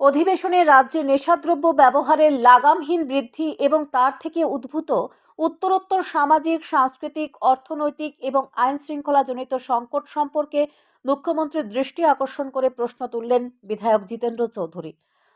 অধিবেশনে রাজ্যে নেশাদ্রব্য ব্যবহারের লাগামহীন বৃদ্ধি এবং তার থেকে উদ্ভূত উত্তরোত্তর সামাজিক, সাংস্কৃতিক, অর্থনৈতিক এবং আইন শৃঙ্খলাজনিত সংকট সম্পর্কে মুখ্যমন্ত্রীর দৃষ্টি আকর্ষণ করে প্রশ্ন তুললেন বিধায়ক জিতেন্দ্র চৌধুরী।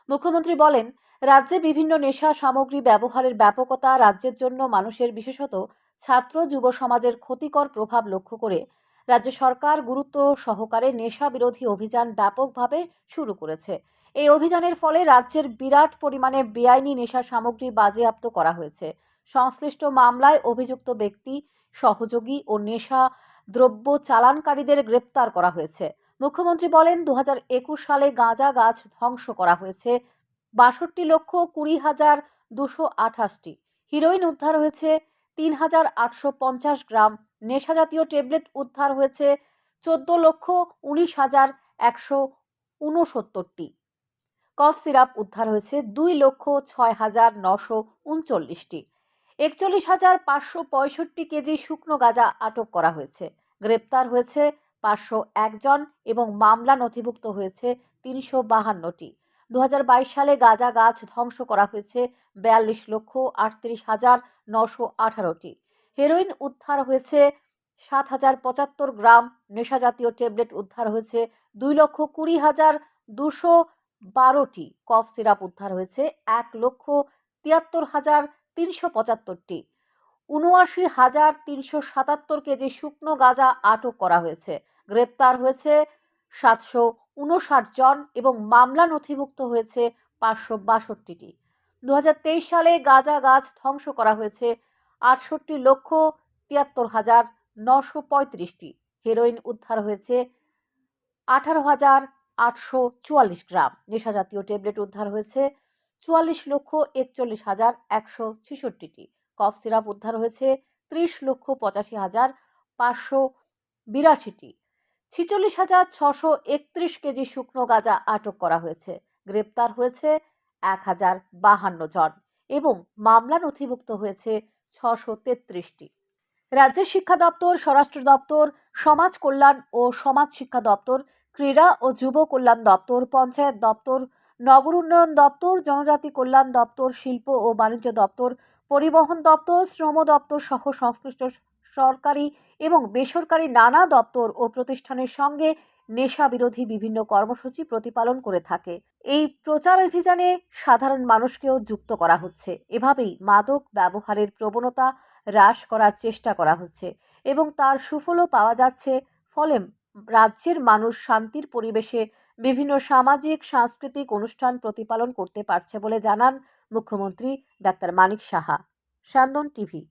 মুখ্যমন্ত্রী বলেন, রাজ্যে বিভিন্ন নেশা সামগ্রী ব্যবহারের ব্যাপকতা রাজ্যের জন্য মানুষের বিশেষত ছাত্র, যুব সমাজের ক্ষতিকর প্রভাব লক্ষ্য করে রাজ্য সরকার গুরুত্ব সহকারে নেশা বিরোধী অভিযান ব্যাপকভাবে শুরু করেছে। এই অভিযানের ফলে রাজ্যের বিরাট পরিমাণে বেআইনি নেশা সামগ্রী বাজেয়াপ্ত করা হয়েছে। সংশ্লিষ্ট মামলায় অভিযুক্ত ব্যক্তি, সহযোগী ও নেশা দ্রব্য চালানকারীদের গ্রেপ্তার করা হয়েছে। মুখ্যমন্ত্রী বলেন দু হাজার একুশ সালে গাঁজা গাছ ধ্বংস করা হয়েছে। বাষট্টি লক্ষ কুড়ি হাজার দুশো আঠাশটি। হিরোইন উদ্ধার হয়েছে তিন হাজার আটশো পঞ্চাশ গ্রাম নেশাজাতীয় ট্যাবলেট উদ্ধার হয়েছে চোদ্দ লক্ষ উনিশ হাজার একশো ঊনসত্তরটি কফ সিরাপ উদ্ধার হয়েছে দুই লক্ষ ছয় হাজার নশো উনচল্লিশটি। একচল্লিশ হাজার পাঁচশো পঁয়ষট্টি কেজি শুকনো গাঁজা আটক করা হয়েছে। গ্রেপ্তার হয়েছে পাঁচশো একজন এবং মামলা নথিভুক্ত হয়েছে তিনশো বাহান্নটি। দু হাজার বাইশ সালে গাঁজা গাছ ধ্বংস করা হয়েছে বিয়াল্লিশ লক্ষ আটত্রিশ হাজার নশো আঠারোটি। হেরোইন উদ্ধার হয়েছে সাত হাজার পঁচাত্তর গ্রাম নেশাজাতীয় ট্যাবলেট উদ্ধার হয়েছে দুই লক্ষ কুড়ি হাজার দুশো বারোটি, কফ সিরাপ উদ্ধার হয়েছে এক লক্ষ তিয়াত্তর হাজার তিনশো পঁচাত্তরটি। উনআশি হাজার তিনশো সাতাত্তর কেজি শুকনো গাঁজা আটক করা হয়েছে। গ্রেপ্তার হয়েছে সাতশো উনষাট জন এবং মামলা নথিভুক্ত হয়েছে পাঁচশো বাষট্টিটি। দু হাজার তেইশ সালে গাঁজা গাছ ধ্বংস করা হয়েছে আটষট্টি লক্ষ তিয়াত্তর হাজার নশো পঁয়ত্রিশটি। হেরোইন উদ্ধার হয়েছে আঠারো হাজার আটশো চুয়াল্লিশ গ্রাম। নেশাজাতীয় ট্যাবলেট উদ্ধার হয়েছে চুয়াল্লিশ লক্ষ একচল্লিশ হাজার একশো ছেষট্টিটি। কফ সিরাপ উদ্ধার হয়েছে ত্রিশ লক্ষ পঁচাশি হাজার পাঁচশো বিরাশিটি। ছিচল্লিশ হাজার ছশো একত্রিশ কেজি শুকনো গাঁজা আটক করা হয়েছে। গ্রেপ্তার হয়েছে এক হাজার বাহান্ন জন এবং মামলা নথিভুক্ত হয়েছে ছশো তেত্রিশটি। রাজ্যের শিক্ষা দপ্তর, স্বরাষ্ট্র দপ্তর, সমাজ কল্যাণ ও সমাজ শিক্ষা দপ্তর, ক্রীড়া ও যুব কল্যাণ দপ্তর, পঞ্চায়েত দপ্তর, নগর উন্নয়ন দপ্তর, জনজাতি কল্যাণ দপ্তর, শিল্প ও বাণিজ্য দপ্তর, পরিবহন দপ্তর, শ্রম দপ্তর সহ সংশ্লিষ্ট সরকারি এবং বেসরকারি নানা দপ্তর ও প্রতিষ্ঠানের সঙ্গে নেশা বিরোধী বিভিন্ন কর্মসূচি প্রতিপালন করে থাকে। এই প্রচার অভিযানে সাধারণ মানুষকেও যুক্ত করা হচ্ছে। এভাবেই মাদক ব্যবহারের প্রবণতা হ্রাস করার চেষ্টা করা হচ্ছে এবং তার সুফলও পাওয়া যাচ্ছে। ফলে রাজ্যের মানুষ শান্তির পরিবেশে বিভিন্ন সামাজিক, সাংস্কৃতিক অনুষ্ঠান প্রতিপালন করতে পারছে বলে জানান মুখ্যমন্ত্রী ডাক্তার মানিক সাহা। স্যান্দন টিভি